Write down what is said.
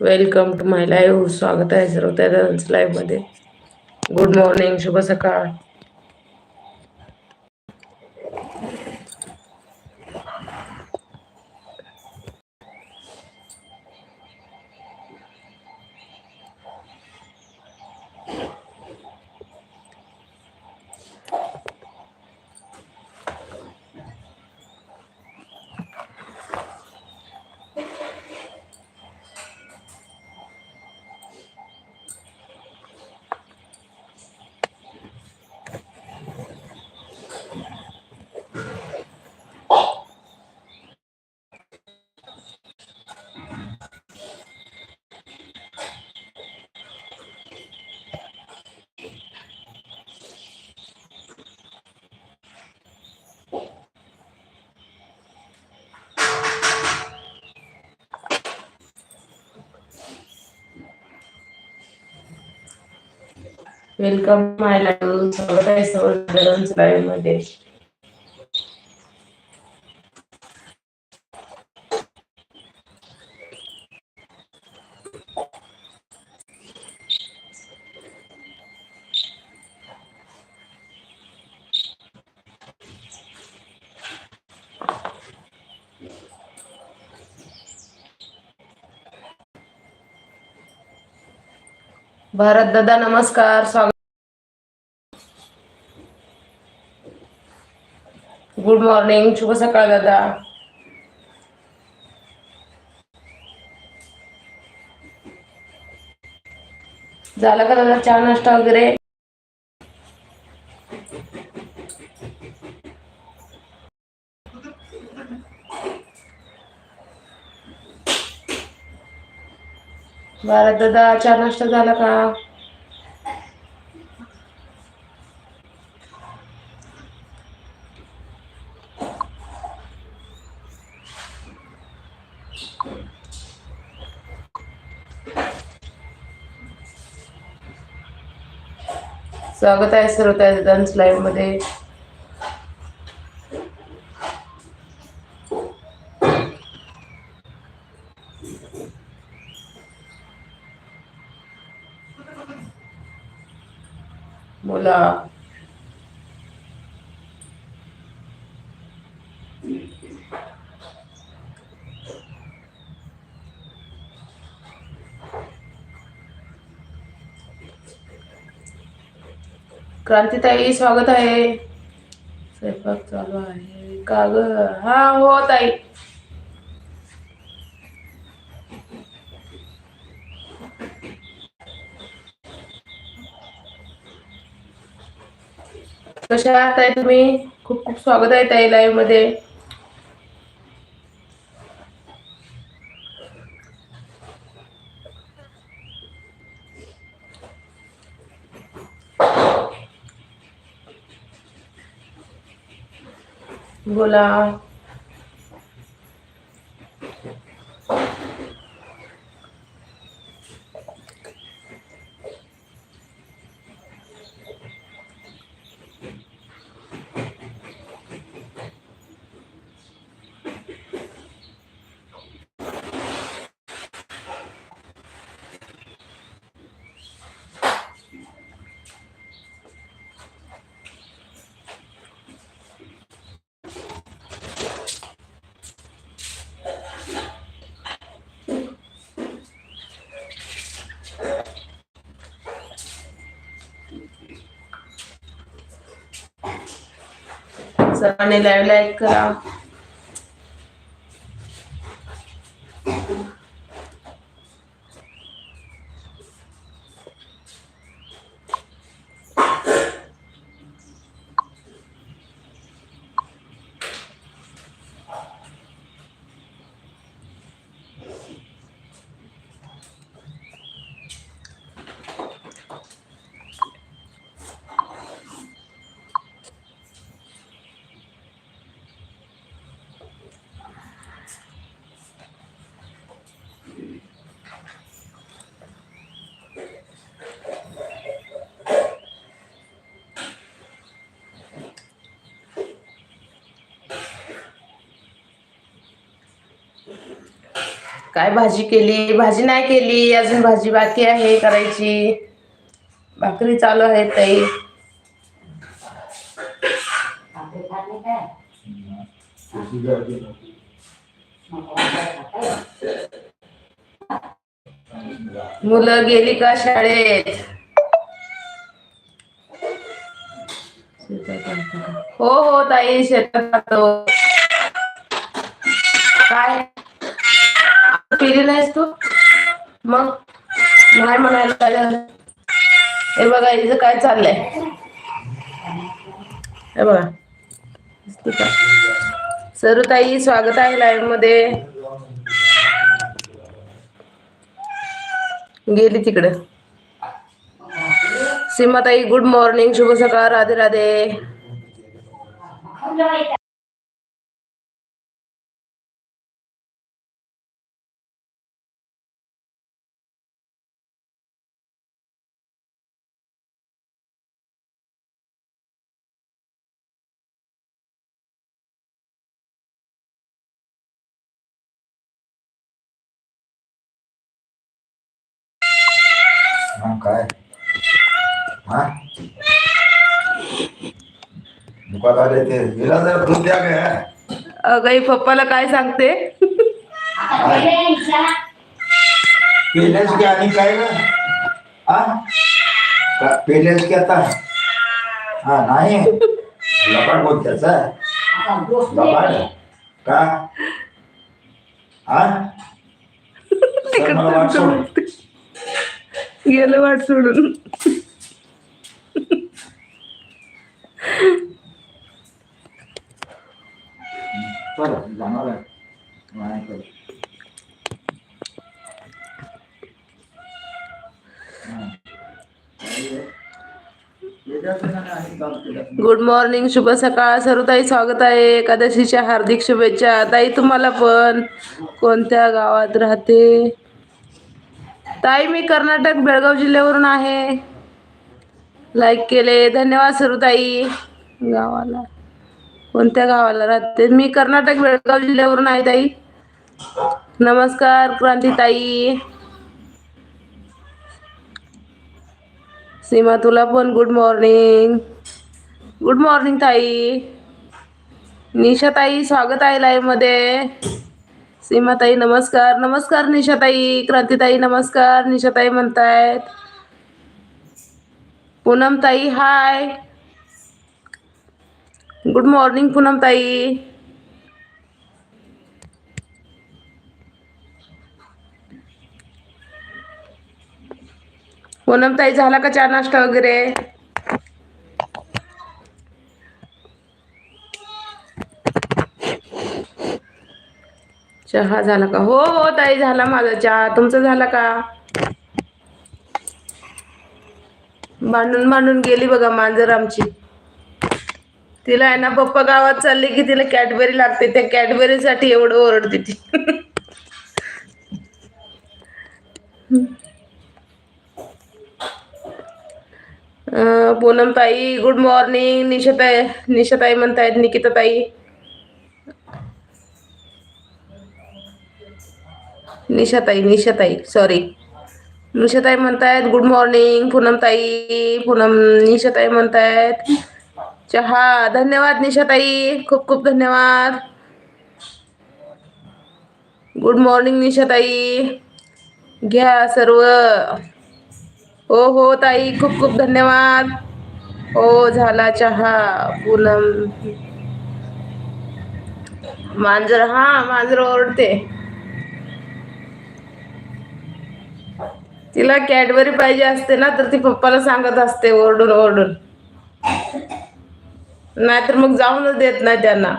Welcome to my live स्वागत आहे सर्व त्या लाईव्हमध्ये गुड मॉर्निंग शुभ सकाळ. वेलकम माय लाईव्ह स्वागत आहे सर्व लाईव्हमध्ये. भारत दादा नमस्कार स्वागत. गुड मॉर्निंग शुभ सकाळ दादा. झाला का दादा चहा नाश्ता वगैरे? भारत दादा चहा नाश्ता झाला का? स्वागत आहे सर्व त्या लाईव्हमध्ये. बोला क्रांतीताई स्वागत आहे. स्वयंपाक चालू आहे. का ग? हा हो ताई. कशा आहात आहे तुम्ही? खूप खूप स्वागत आहे ताई लाईव्हमध्ये. बोला. सर्वांनी लाईव्ह लाईक करा काय भाजी केली? भाजी नाही केली. अजून भाजी बाकी आहे करायची. भाकरी चालू आहे ताई. मुलं गेली का शाळेत? हो हो शेतात काय? पिली नाहीस तू? मग? नाही म्हणायला काय झालं हे बघा हिचं काय चाललंय? हे बघा. दिसते सरुताई स्वागत आहे लाईव्हमध्ये गेली तिकडे. सीमाताई गुड मॉर्निंग शुभ सकाळ. राधे राधे. हा काय हा दुकान आले ते हिला जरा दूध द्या काय अगं पप्पाला काय सांगते? पेल्यास की आणि काय ग? हा का- पेल्यास की आता? हा नाही. लबाड बोल त्याचा लबाड? का? हा तर मला वाट सोड. गेलं वाट सोडून चल जाणार आहे नाही कर. हा. गुड मॉर्निंग शुभ सकाळ. सरुताई स्वागत आहे. एकादशीच्या हार्दिक शुभेच्छा. ताई तुम्हाला पण. कोणत्या गावात राहते? ताई मी कर्नाटक बेळगाव जिल्ह्यावरून आहे. लाईक केले. धन्यवाद सरुताई. गावाला. कोणत्या गावाला राहते? मी कर्नाटक बेळगाव जिल्ह्यावरून आहे ताई. नमस्कार क्रांती ताई सीमा तुला पण गुड मॉर्निंग गुड मॉर्निंग ताई. निशाताई स्वागत आहे लाईव्हमध्ये. सीमाताई नमस्कार. नमस्कार निशाताई क्रांतीताई नमस्कार. निशाताई म्हणतायत. पूनमताई हाय गुड मॉर्निंग पूनमताई पूनमताई झाला का चहा नाश्ता वगैरे? चहा झाला का? हो हो ताई झाला माझा चहा. तुमचा झाला का? भांडून भांडून गेली बघा मांजर आमची. तिला आहे ना पप्पा गावात चालली की तिला कॅडबरी लागते. त्या कॅडबरीसाठी एवढं ओरडते ती. पूनमताई पूनम ताई गुड मॉर्निंग निशाताई निशाताई म्हणतायत निकिता ताई निशाताई निशाताई सॉरी निशाताई म्हणतायत गुड मॉर्निंग पूनमताई पूनम निशाताई म्हणतायत. चहा धन्यवाद निशाताई खूप खूप धन्यवाद. Good morning Nishatai. घ्या सर्व. हो हो ताई खूप खूप धन्यवाद. हो झाला चहा पूनम. मांजर हा मांजर ओरडते. तिला कॅडबरी पाहिजे असते ना तर ती पप्पाला सांगत असते ओरडून ओरडून. नाहीतर मग जाऊनच देत नाही त्यांना.